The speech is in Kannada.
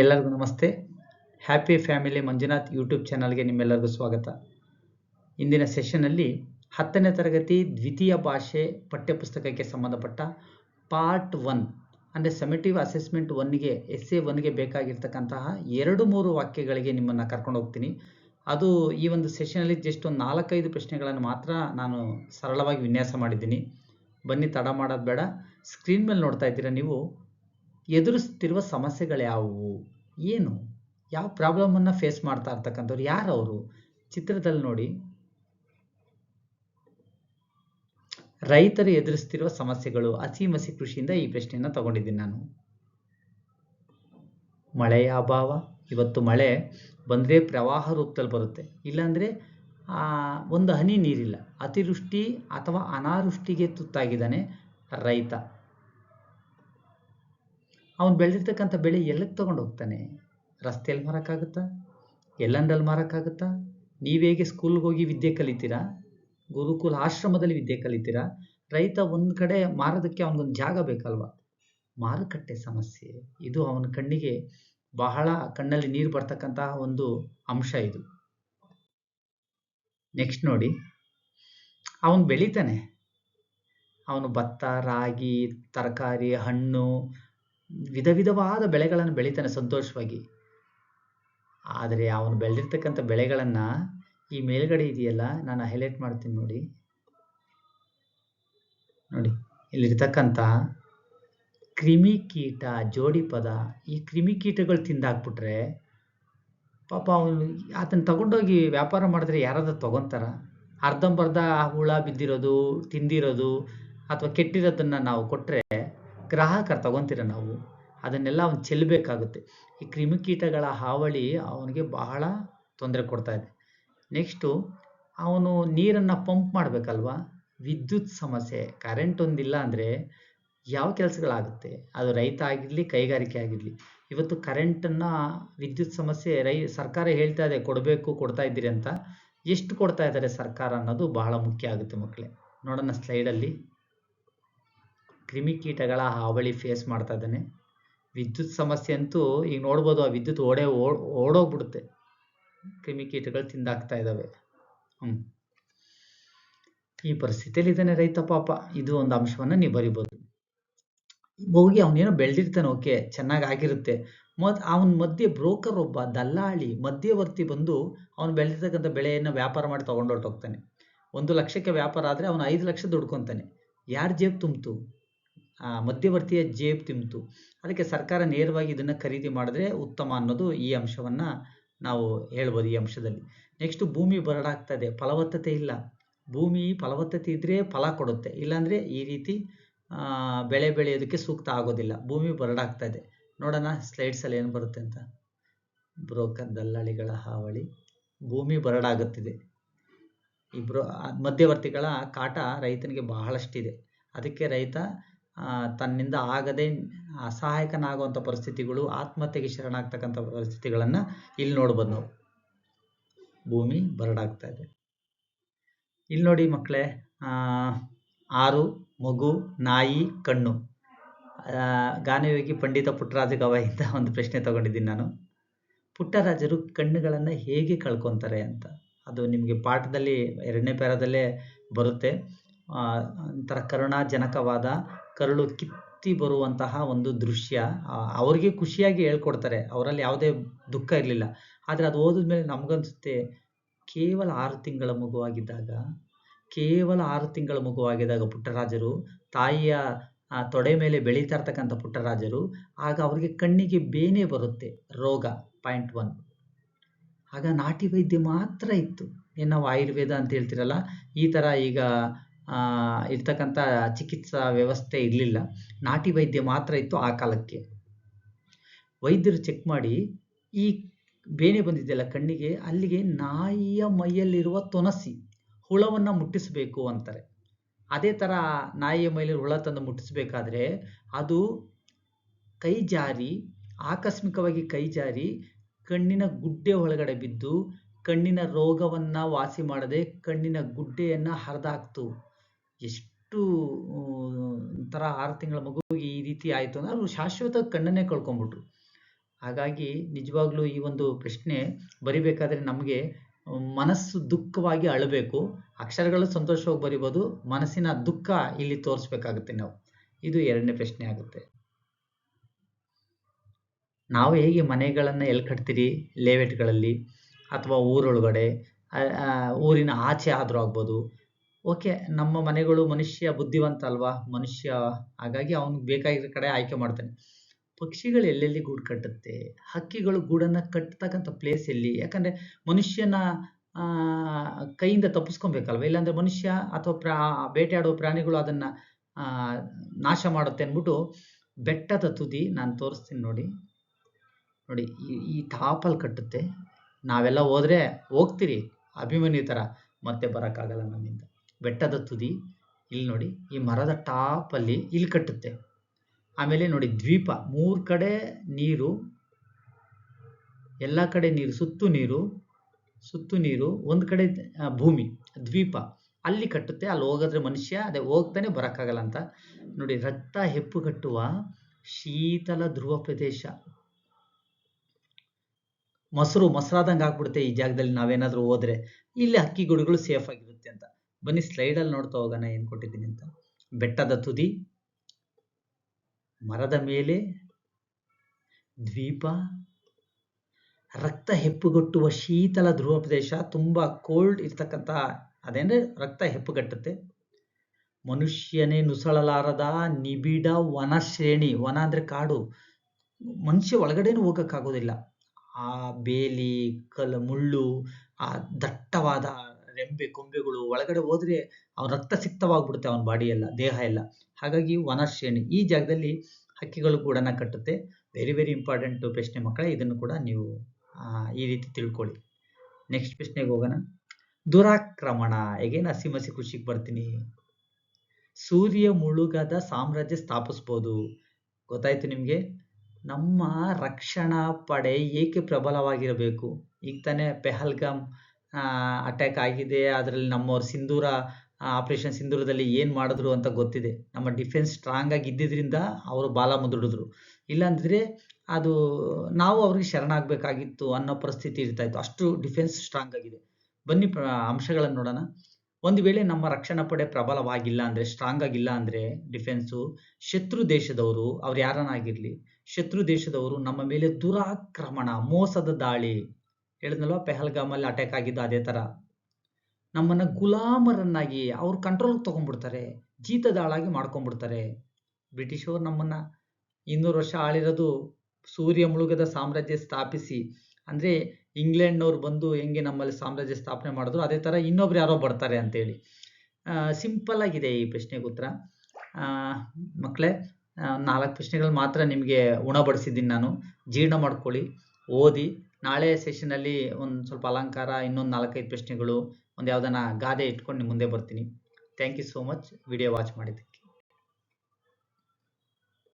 ಎಲ್ಲರಿಗೂ ನಮಸ್ತೆ. ಹ್ಯಾಪಿ ಫ್ಯಾಮಿಲಿ ಮಂಜುನಾಥ್ ಯೂಟ್ಯೂಬ್ ಚಾನಲ್ಗೆ ನಿಮ್ಮೆಲ್ಲರಿಗೂ ಸ್ವಾಗತ. ಇಂದಿನ ಸೆಷನ್ನಲ್ಲಿ ಹತ್ತನೇ ತರಗತಿ ದ್ವಿತೀಯ ಭಾಷೆ ಪಠ್ಯಪುಸ್ತಕಕ್ಕೆ ಸಂಬಂಧಪಟ್ಟ ಪಾರ್ಟ್ ಒನ್ ಅಂದರೆ ಸಮಿಟಿವ್ ಅಸೆಸ್ಮೆಂಟ್ ಒನ್ಗೆ ಎಸ್ ಎ ಒನ್ಗೆ ಬೇಕಾಗಿರ್ತಕ್ಕಂತಹ ಎರಡು ಮೂರು ವಾಕ್ಯಗಳಿಗೆ ನಿಮ್ಮನ್ನು ಕರ್ಕೊಂಡು ಹೋಗ್ತೀನಿ. ಅದು ಈ ಒಂದು ಸೆಷನಲ್ಲಿ ಜಸ್ಟ್ ಒಂದು ನಾಲ್ಕೈದು ಪ್ರಶ್ನೆಗಳನ್ನು ಮಾತ್ರ ನಾನು ಸರಳವಾಗಿ ವಿನ್ಯಾಸ ಮಾಡಿದ್ದೀನಿ. ಬನ್ನಿ ತಡ ಮಾಡೋದು ಬೇಡ. ಸ್ಕ್ರೀನ್ ಮೇಲೆ ನೋಡ್ತಾ ಇದ್ದೀರಾ ನೀವು? ಎದುರಿಸ್ತಿರುವ ಸಮಸ್ಯೆಗಳ್ಯಾವುವು ಏನು? ಯಾವ ಪ್ರಾಬ್ಲಮನ್ನು ಫೇಸ್ ಮಾಡ್ತಾ ಇರ್ತಕ್ಕಂಥವ್ರು ಯಾರು ಅವರು? ಚಿತ್ರದಲ್ಲಿ ನೋಡಿ. ರೈತರು ಎದುರಿಸ್ತಿರುವ ಸಮಸ್ಯೆಗಳು ಹಸಿ ಮಸಿ ಕೃಷಿಯಿಂದ ಈ ಪ್ರಶ್ನೆಯನ್ನು ತಗೊಂಡಿದ್ದೀನಿ ನಾನು. ಮಳೆಯ ಅಭಾವ. ಇವತ್ತು ಮಳೆ ಬಂದರೆ ಪ್ರವಾಹ ರೂಪದಲ್ಲಿ ಬರುತ್ತೆ. ಇಲ್ಲಾಂದರೆ ಒಂದು ಹನಿ ನೀರಿಲ್ಲ. ಅತಿವೃಷ್ಟಿ ಅಥವಾ ಅನಾವೃಷ್ಟಿಗೆ ತುತ್ತಾಗಿದ್ದಾನೆ ರೈತ. ಅವನು ಬೆಳೆದಿರ್ತಕ್ಕಂಥ ಬೆಳೆ ಎಲ್ಲಿಗೆ ತಗೊಂಡು ಹೋಗ್ತಾನೆ? ರಸ್ತೆಯಲ್ಲಿ ಮಾರಕ್ಕಾಗುತ್ತಾ? ಎಲ್ಲಂದ್ರಲ್ಲಿ ಮಾರೋಕ್ಕಾಗುತ್ತಾ? ನೀವೇಗೆ ಸ್ಕೂಲ್ಗೆ ಹೋಗಿ ವಿದ್ಯೆ ಕಲಿತೀರಾ? ಗುರುಕುಲ ಆಶ್ರಮದಲ್ಲಿ ವಿದ್ಯೆ ಕಲಿತೀರಾ? ರೈತ ಒಂದು ಕಡೆ ಮಾರೋದಕ್ಕೆ ಅವನಿಗೊಂದು ಜಾಗ ಬೇಕಲ್ವಾ? ಮಾರುಕಟ್ಟೆ ಸಮಸ್ಯೆ. ಇದು ಅವನ ಕಣ್ಣಿಗೆ ಬಹಳ ಕಣ್ಣಲ್ಲಿ ನೀರು ಬರ್ತಕ್ಕಂತಹ ಒಂದು ಅಂಶ ಇದು. ನೆಕ್ಸ್ಟ್ ನೋಡಿ. ಅವನು ಬೆಳಿತಾನೆ. ಅವನು ಭತ್ತ, ರಾಗಿ, ತರಕಾರಿ, ಹಣ್ಣು ವಿಧ ವಿಧವಾದ ಬೆಳೆಗಳನ್ನು ಬೆಳಿತಾನೆ ಸಂತೋಷವಾಗಿ. ಆದರೆ ಅವನು ಬೆಳೆದಿರ್ತಕ್ಕಂಥ ಬೆಳೆಗಳನ್ನು ಈ ಮೇಲ್ಗಡೆ ಇದೆಯಲ್ಲ, ನಾನು ಹೈಲೈಟ್ ಮಾಡ್ತೀನಿ ನೋಡಿ. ನೋಡಿ, ಇಲ್ಲಿರ್ತಕ್ಕಂಥ ಕ್ರಿಮಿಕೀಟ ಜೋಡಿ ಪದ ಈ ಕ್ರಿಮಿಕೀಟಗಳು ತಿಂದಾಕ್ಬಿಟ್ರೆ ಪಾಪ ಅವನು ಅದನ್ನು ತಗೊಂಡೋಗಿ ವ್ಯಾಪಾರ ಮಾಡಿದ್ರೆ ಯಾರಾದ್ರೂ ತಗೊತಾರ? ಅರ್ಧಂಬರ್ಧ ಹುಳ ಬಿದ್ದಿರೋದು, ತಿಂದಿರೋದು ಅಥವಾ ಕೆಟ್ಟಿರೋದನ್ನು ನಾವು ಕೊಟ್ಟರೆ ಗ್ರಾಹಕರು ತಗೊತೀರ ನಾವು, ಅದನ್ನೆಲ್ಲ ಅವ್ನು ಚೆಲ್ಲಬೇಕಾಗುತ್ತೆ. ಈ ಕ್ರಿಮಿಕೀಟಗಳ ಹಾವಳಿ ಅವನಿಗೆ ಬಹಳ ತೊಂದರೆ ಕೊಡ್ತಾ ಇದೆ. ನೆಕ್ಸ್ಟು ಅವನು ನೀರನ್ನು ಪಂಪ್ ಮಾಡಬೇಕಲ್ವಾ? ವಿದ್ಯುತ್ ಸಮಸ್ಯೆ ಕರೆಂಟ್ ಒಂದಿಲ್ಲ ಅಂದರೆ ಯಾವ ಕೆಲಸಗಳಾಗುತ್ತೆ? ಅದು ರೈತ ಆಗಿರಲಿ, ಕೈಗಾರಿಕೆ ಆಗಿರಲಿ, ಇವತ್ತು ಕರೆಂಟನ್ನು ವಿದ್ಯುತ್ ಸಮಸ್ಯೆ ರೈ, ಸರ್ಕಾರ ಹೇಳ್ತಾ ಇದೆ, ಕೊಡಬೇಕು, ಕೊಡ್ತಾ ಇದ್ದೀರಿ ಅಂತ. ಎಷ್ಟು ಕೊಡ್ತಾ ಇದ್ದಾರೆ ಸರ್ಕಾರ ಅನ್ನೋದು ಬಹಳ ಮುಖ್ಯ ಆಗುತ್ತೆ ಮಕ್ಕಳೇ. ನೋಡೋಣ ಸ್ಲೈಡಲ್ಲಿ ಕ್ರಿಮಿಕೀಟಗಳ ಹಾವಳಿ ಫೇಸ್ ಮಾಡ್ತಾ ಇದ್ದಾನೆ. ವಿದ್ಯುತ್ ಸಮಸ್ಯೆ ಅಂತೂ ಈಗ ನೋಡ್ಬೋದು, ಆ ವಿದ್ಯುತ್ ಓಡೇ ಓಡೋಗ್ಬಿಡುತ್ತೆ. ಕ್ರಿಮಿಕೀಟಗಳು ತಿಂದಾಕ್ತಾ ಇದ್ದಾವೆ. ಹ್ಞೂ ಈ ಪರಿಸ್ಥಿತಿಯಲ್ಲಿ ಇದ್ದಾನೆ ರೈತ ಪಾಪ. ಇದು ಒಂದು ಅಂಶವನ್ನು ನೀವು ಬರಿಬೋದು ಹೋಗಿ ಅವನೇನೋ ಬೆಳೆದಿರ್ತಾನೆ, ಓಕೆ, ಚೆನ್ನಾಗಿ ಆಗಿರುತ್ತೆ. ಮತ್ತು ಅವನ ಮಧ್ಯೆ ಬ್ರೋಕರ್ ಒಬ್ಬ, ದಲ್ಲಾಳಿ, ಮಧ್ಯವರ್ತಿ ಬಂದು ಅವನು ಬೆಳೆದಿರ್ತಕ್ಕಂಥ ಬೆಳೆಯನ್ನು ವ್ಯಾಪಾರ ಮಾಡಿ ತೊಗೊಂಡೊರ್ಟೋಗ್ತಾನೆ ಒಂದು ಲಕ್ಷಕ್ಕೆ ವ್ಯಾಪಾರ ಆದರೆ ಅವನು ಐದು ಲಕ್ಷ ದುಡ್ಕೊತಾನೆ. ಯಾರ ಜೇಬು ತುಂಬಿತು? ಮಧ್ಯವರ್ತಿಯ ಜೇಬು ತಿಂತು ಅದಕ್ಕೆ ಸರ್ಕಾರ ನೇರವಾಗಿ ಇದನ್ನು ಖರೀದಿ ಮಾಡಿದ್ರೆ ಉತ್ತಮ ಅನ್ನೋದು ಈ ಅಂಶವನ್ನು ನಾವು ಹೇಳ್ಬೋದು ಈ ಅಂಶದಲ್ಲಿ. ನೆಕ್ಸ್ಟ್ ಭೂಮಿ ಬರಡಾಗ್ತದೆ ಫಲವತ್ತತೆ ಇಲ್ಲ. ಭೂಮಿ ಫಲವತ್ತತೆ ಇದ್ದರೆ ಫಲ ಕೊಡುತ್ತೆ. ಇಲ್ಲಾಂದರೆ ಈ ರೀತಿ ಬೆಳೆ ಬೆಳೆಯೋದಕ್ಕೆ ಸೂಕ್ತ ಆಗೋದಿಲ್ಲ. ಭೂಮಿ ಬರಡಾಗ್ತಾ ಇದೆ. ನೋಡೋಣ ಸ್ಲೈಡ್ಸಲ್ಲಿ ಏನು ಬರುತ್ತೆ ಅಂತ. ಬ್ರೋಕರ್ ದಲ್ಲಾಳಿಗಳ ಹಾವಳಿ. ಭೂಮಿ ಬರಡಾಗುತ್ತಿದೆ. ಇಬ್ಬರು ಮಧ್ಯವರ್ತಿಗಳ ಕಾಟ ರೈತನಿಗೆ ಬಹಳಷ್ಟಿದೆ. ಅದಕ್ಕೆ ರೈತ ತನ್ನಿಂದ ಆಗದೆ ಅಸಹಾಯಕನಾಗುವಂಥ ಪರಿಸ್ಥಿತಿಗಳು, ಆತ್ಮಹತ್ಯೆಗೆ ಶರಣಾಗ್ತಕ್ಕಂಥ ಪರಿಸ್ಥಿತಿಗಳನ್ನು ಇಲ್ಲಿ ನೋಡ್ಬೋದು ನಾವು. ಭೂಮಿ ಬರಡಾಗ್ತಾ ಇದೆ. ಇಲ್ಲಿ ನೋಡಿ ಮಕ್ಕಳೇ ಆರು, ಮಗು, ನಾಯಿ, ಕಣ್ಣು. ಗಾನಯೋಗಿ ಪಂಡಿತ ಪುಟ್ಟರಾಜ ಗವಾಯಿಂದ ಒಂದು ಪ್ರಶ್ನೆ ತಗೊಂಡಿದ್ದೀನಿ ನಾನು. ಪುಟ್ಟರಾಜರು ಕಣ್ಣುಗಳನ್ನು ಹೇಗೆ ಕಳ್ಕೊತಾರೆ ಅಂತ. ಅದು ನಿಮಗೆ ಪಾಠದಲ್ಲಿ, ಎರಡನೇ ಪ್ಯಾರದಲ್ಲೇ ಬರುತ್ತೆ. ಒಂಥರ ಕರುಣಾಜನಕವಾದ ಕರುಳು ಕಿತ್ತಿ ಬರುವಂತಹ ಒಂದು ದೃಶ್ಯ ಅವ್ರಿಗೆ ಖುಷಿಯಾಗಿ ಹೇಳ್ಕೊಡ್ತಾರೆ. ಅವರಲ್ಲಿ ಯಾವುದೇ ದುಃಖ ಇರಲಿಲ್ಲ. ಆದರೆ ಅದು ಓದಿದ್ಮೇಲೆ ನಮಗನ್ಸುತ್ತೆ, ಕೇವಲ ಆರು ತಿಂಗಳ ಮಗುವಾಗಿದ್ದಾಗ, ಕೇವಲ ಆರು ತಿಂಗಳ ಮಗುವಾಗಿದ್ದಾಗ ಪುಟ್ಟರಾಜರು, ತಾಯಿಯ ತೊಡೆ ಮೇಲೆ ಬೆಳೀತಾ ಇರ್ತಕ್ಕಂಥ ಪುಟ್ಟರಾಜರು, ಆಗ ಅವರಿಗೆ ಕಣ್ಣಿಗೆ ಬೇನೆ ಬರುತ್ತೆ, ರೋಗ, ಪಾಯಿಂಟ್ ಒನ್. ಆಗ ನಾಟಿ ವೈದ್ಯ ಮಾತ್ರ ಇತ್ತು. ಏನು ನಾವು ಆಯುರ್ವೇದ ಅಂತ ಹೇಳ್ತಿರಲ್ಲ, ಈ ಥರ ಈಗ ಇರ್ತಕ್ಕಂಥ ಚಿಕಿತ್ಸಾ ವ್ಯವಸ್ಥೆ ಇರಲಿಲ್ಲ. ನಾಟಿ ವೈದ್ಯ ಮಾತ್ರ ಇತ್ತು ಆ ಕಾಲಕ್ಕೆ. ವೈದ್ಯರು ಚೆಕ್ ಮಾಡಿ, ಈ ಬೇನೆ ಬಂದಿದೆಯಲ್ಲ ಕಣ್ಣಿಗೆ, ಅಲ್ಲಿಗೆ ನಾಯಿಯ ಮೈಯಲ್ಲಿರುವ ತೊನಸಿ ಹುಳವನ್ನು ಮುಟ್ಟಿಸಬೇಕು ಅಂತಾರೆ. ಅದೇ ಥರ ನಾಯಿಯ ಮೈಲಿ ಹುಳ ತಂದು ಮುಟ್ಟಿಸಬೇಕಾದ್ರೆ ಅದು ಕೈ ಜಾರಿ, ಆಕಸ್ಮಿಕವಾಗಿ ಕೈ ಜಾರಿ, ಕಣ್ಣಿನ ಗುಡ್ಡೆ ಒಳಗಡೆ ಬಿದ್ದು, ಕಣ್ಣಿನ ರೋಗವನ್ನು ವಾಸಿ ಮಾಡದೆ ಕಣ್ಣಿನ ಗುಡ್ಡೆಯನ್ನು ಹರಿದಾಕ್ತು. ಎಷ್ಟು ಒಂಥರ ಆರು ತಿಂಗಳ ಮಗುವಿಗೆ ಈ ರೀತಿ ಆಯಿತು ಅಂದ್ರೆ ಅವರು ಶಾಶ್ವತ ಕಣ್ಣನ್ನೇ ಕಳ್ಕೊಂಡ್ಬಿಟ್ರು ಹಾಗಾಗಿ ನಿಜವಾಗ್ಲೂ ಈ ಒಂದು ಪ್ರಶ್ನೆ ಬರಿಬೇಕಾದ್ರೆ ನಮಗೆ, ಮನಸ್ಸು ದುಃಖವಾಗಿ ಅಳಬೇಕು. ಅಕ್ಷರಗಳು ಸಂತೋಷವಾಗಿ ಬರಿಬೋದು, ಮನಸ್ಸಿನ ದುಃಖ ಇಲ್ಲಿ ತೋರಿಸ್ಬೇಕಾಗುತ್ತೆ ನಾವು. ಇದು ಎರಡನೇ ಪ್ರಶ್ನೆ ಆಗುತ್ತೆ. ನಾವು ಹೇಗೆ ಮನೆಗಳನ್ನು ಎಲ್ಲಿ ಕಟ್ತೀರಿ? ಲೇಔಟ್ಗಳಲ್ಲಿ ಅಥವಾ ಊರೊಳಗಡೆ ಊರಿನ ಆಚೆ ಆದರೂ ಆಗ್ಬೋದು ಓಕೆ, ನಮ್ಮ ಮನೆಗಳು ಮನುಷ್ಯ ಬುದ್ಧಿವಂತ ಅಲ್ವಾ ಮನುಷ್ಯ, ಹಾಗಾಗಿ ಅವನಿಗೆ ಬೇಕಾಗಿರೋ ಕಡೆ ಆಯ್ಕೆ ಮಾಡ್ತಾನೆ. ಪಕ್ಷಿಗಳು ಎಲ್ಲೆಲ್ಲಿ ಗೂಡು ಕಟ್ಟುತ್ತೆ? ಹಕ್ಕಿಗಳು ಗೂಡನ್ನು ಕಟ್ಟತಕ್ಕಂಥ ಪ್ಲೇಸ್ ಎಲ್ಲಿ? ಯಾಕಂದರೆ ಮನುಷ್ಯನ ಕೈಯಿಂದ ತಪ್ಪಿಸ್ಕೊಬೇಕಲ್ವ? ಇಲ್ಲಾಂದರೆ ಮನುಷ್ಯ ಅಥವಾ ಪ್ರಾ, ಬೇಟೆಯಾಡುವ ಪ್ರಾಣಿಗಳು ಅದನ್ನು ನಾಶ ಮಾಡುತ್ತೆ ಅಂದ್ಬಿಟ್ಟು ಬೆಟ್ಟದ ತುದಿ ನಾನು ತೋರಿಸ್ತೀನಿ ನೋಡಿ. ನೋಡಿ, ಈ ಈ ಟಾಪಲ್ಲಿ ಕಟ್ಟುತ್ತೆ. ನಾವೆಲ್ಲ ಹೋದ್ರೆ ಹೋಗ್ತೀರಿ. ಅಭಿಮನ್ಯು ಥರ ಮತ್ತೆ ಬರೋಕ್ಕಾಗಲ್ಲ ನಮ್ಮಿಂದ ಬೆಟ್ಟದ ತುದಿ, ಇಲ್ಲಿ ನೋಡಿ, ಈ ಮರದ ಟಾಪಲ್ಲಿ ಇಲ್ಲಿ ಕಟ್ಟುತ್ತೆ. ಆಮೇಲೆ ನೋಡಿ, ದ್ವೀಪ, ಮೂರು ಕಡೆ ನೀರು, ಎಲ್ಲ ಕಡೆ ನೀರು, ಸುತ್ತು ನೀರು ಸುತ್ತು ನೀರು, ಒಂದು ಕಡೆ ಭೂಮಿ, ದ್ವೀಪ, ಅಲ್ಲಿ ಕಟ್ಟುತ್ತೆ, ಅಲ್ಲಿ ಹೋಗಿದ್ರೆ ಮನುಷ್ಯ, ಅದೇ ಹೋಗ್ತಾನೆ, ಬರೋಕ್ಕಾಗಲ್ಲ ಅಂತ. ನೋಡಿ, ರಕ್ತ ಹೆಪ್ಪು ಕಟ್ಟುವ ಶೀತಲ ಧ್ರುವ ಪ್ರದೇಶ. ಮೊಸರು, ಮೊಸರಾದಂಗೆ ಆಗ್ಬಿಡುತ್ತೆ ಈ ಜಾಗದಲ್ಲಿ ನಾವೇನಾದರೂ ಹೋದ್ರೆ. ಇಲ್ಲಿ ಅಕ್ಕಿ ಗುಡಿಗಳು ಸೇಫ್ ಆಗಿರುತ್ತೆ ಅಂತ. ಬನ್ನಿ ಸ್ಲೈಡಲ್ಲಿ ನೋಡ್ತಾ ಹೋಗೋಣ, ಏನು ಕೊಟ್ಟಿದ್ದೀನಿ ಅಂತ. ಬೆಟ್ಟದ ತುದಿ, ಮರದ ಮೇಲೆ ದ್ವೀಪ, ರಕ್ತ ಹೆಪ್ಪುಗಟ್ಟುವ ಶೀತಲ ಧ್ರುವ ಪ್ರದೇಶ ತುಂಬಾ ಕೋಲ್ಡ್ ಇರ್ತಕ್ಕಂಥ ಅದೇಂದ್ರೆ ರಕ್ತ ಹೆಪ್ಪುಗಟ್ಟುತ್ತೆ. ಮನುಷ್ಯನೇ ನುಸಳಲಾರದ ನಿಬಿಡ ವನ ಶ್ರೇಣಿ. ವನ ಅಂದ್ರೆ ಕಾಡು. ಮನುಷ್ಯ ಒಳಗಡೆನೂ ಹೋಗಕ್ಕಾಗೋದಿಲ್ಲ. ಆ ಬೇಲಿ ಕಲ್ ಮುಳ್ಳು, ಆ ದಟ್ಟವಾದ ರೆಂಬೆ ಕೊಂಬೆಗಳು ಒಳಗಡೆ ಹೋದ್ರೆ ಅವ್ನ ರಕ್ತ ಸಿಕ್ತವಾಗ್ಬಿಡುತ್ತೆ ಅವನ ಬಾಡಿ ಎಲ್ಲ, ದೇಹ ಎಲ್ಲ. ಹಾಗಾಗಿ ವನ ಈ ಜಾಗದಲ್ಲಿ ಹಕ್ಕಿಗಳು ಕೂಡನ ಕಟ್ಟುತ್ತೆ. ವೆರಿ ವೆರಿ ಇಂಪಾರ್ಟೆಂಟ್ ಪ್ರಶ್ನೆ ಮಕ್ಕಳೇ, ಇದನ್ನು ಕೂಡ ನೀವು ಈ ರೀತಿ ತಿಳ್ಕೊಳ್ಳಿ. ನೆಕ್ಸ್ಟ್ ಪ್ರಶ್ನೆಗೆ ಹೋಗೋಣ. ದುರಾಕ್ರಮಣ ಹೇಗೇನು ಹಸಿ ಮಸಿ ಖುಷಿಗೆ ಬರ್ತೀನಿ? ಸೂರ್ಯ ಮುಳುಗದ ಸಾಮ್ರಾಜ್ಯ ಸ್ಥಾಪಿಸ್ಬೋದು. ಗೊತ್ತಾಯ್ತು ನಿಮಗೆ? ನಮ್ಮ ರಕ್ಷಣಾ ಪಡೆ ಏಕೆ ಪ್ರಬಲವಾಗಿರಬೇಕು? ಈಗ ತಾನೇ ಪೆಹಲ್ಗಾಮ್ ಅಟ್ಯಾಕ್ ಆಗಿದೆ. ಅದರಲ್ಲಿ ನಮ್ಮವ್ರ ಸಿಂಧೂರ ಆಪರೇಷನ್ ಸಿಂಧೂರದಲ್ಲಿ ಏನು ಮಾಡಿದ್ರು ಅಂತ ಗೊತ್ತಿದೆ. ನಮ್ಮ ಡಿಫೆನ್ಸ್ ಸ್ಟ್ರಾಂಗ್ ಆಗಿ ಇದ್ದಿದ್ರಿಂದ ಅವರು ಬಾಲ ಮುದುಡಿದ್ರು ಇಲ್ಲಾಂದ್ರೆ ಅದು ನಾವು ಅವ್ರಿಗೆ ಶರಣಾಗಬೇಕಾಗಿತ್ತು ಅನ್ನೋ ಪರಿಸ್ಥಿತಿ ಇರ್ತಾ ಇತ್ತು. ಅಷ್ಟು ಡಿಫೆನ್ಸ್ ಸ್ಟ್ರಾಂಗ್ ಆಗಿದೆ. ಬನ್ನಿ ಅಂಶಗಳನ್ನು ನೋಡೋಣ. ಒಂದು ವೇಳೆ ನಮ್ಮ ರಕ್ಷಣಾ ಪಡೆ ಪ್ರಬಲವಾಗಿಲ್ಲ ಅಂದ್ರೆ ಸ್ಟ್ರಾಂಗ್ ಆಗಿಲ್ಲ ಅಂದ್ರೆ ಡಿಫೆನ್ಸು ಶತ್ರು ದೇಶದವರು, ಅವ್ರು ಯಾರನ್ನಾಗಿರಲಿ, ಶತ್ರು ದೇಶದವರು ನಮ್ಮ ಮೇಲೆ ದುರಾಕ್ರಮಣ, ಮೋಸದ ದಾಳಿ ಹೇಳಿದ್ನಲ್ವಾ, ಪೆಹಲ್ಗಾಮಲ್ಲಿ ಅಟ್ಯಾಕ್ ಆಗಿದ್ದು ಅದೇ ತರ. ನಮ್ಮನ್ನ ಗುಲಾಮರನ್ನಾಗಿ ಅವ್ರು ಕಂಟ್ರೋಲ್ ತಗೊಂಡ್ಬಿಡ್ತಾರೆ ಜೀತದಾಳಾಗಿ ಮಾಡ್ಕೊಂಡ್ಬಿಡ್ತಾರೆ. ಬ್ರಿಟಿಷರು ನಮ್ಮನ್ನ ಇನ್ನೂರು ವರ್ಷ ಆಳಿರೋದು ಸೂರ್ಯ ಮುಳುಗದ ಸಾಮ್ರಾಜ್ಯ ಸ್ಥಾಪಿಸಿ, ಅಂದ್ರೆ ಇಂಗ್ಲೆಂಡ್ನವ್ರು ಬಂದು ಹೆಂಗೆ ನಮ್ಮಲ್ಲಿ ಸಾಮ್ರಾಜ್ಯ ಸ್ಥಾಪನೆ ಮಾಡಿದ್ರು, ಅದೇ ತರ ಇನ್ನೊಬ್ರು ಯಾರೋ ಬರ್ತಾರೆ ಅಂತೇಳಿ. ಸಿಂಪಲ್ ಆಗಿದೆ ಈ ಪ್ರಶ್ನೆಗೆ ಉತ್ತರ. ಮಕ್ಕಳೇ ನಾಲ್ಕು ಪ್ರಶ್ನೆಗಳು ಮಾತ್ರ ನಿಮಗೆ ಉಣಬಡಿಸಿದ್ದೀನಿ ನಾನು. ಜೀರ್ಣ ಮಾಡ್ಕೊಳ್ಳಿ, ಓದಿ ನಾಳೆ ಸೆಷನಲ್ಲಿ ಒಂದು ಸ್ವಲ್ಪ ಅಲಂಕಾರ, ಇನ್ನೊಂದು ನಾಲ್ಕೈದು ಪ್ರಶ್ನೆಗಳು, ಒಂದು ಯಾವ್ದಾನ ಗಾದೆ ಇಟ್ಕೊಂಡು ಮುಂದೆ ಬರ್ತೀನಿ. Thank you so much video watch ಮಾಡಿದ್ದಕ್ಕೆ.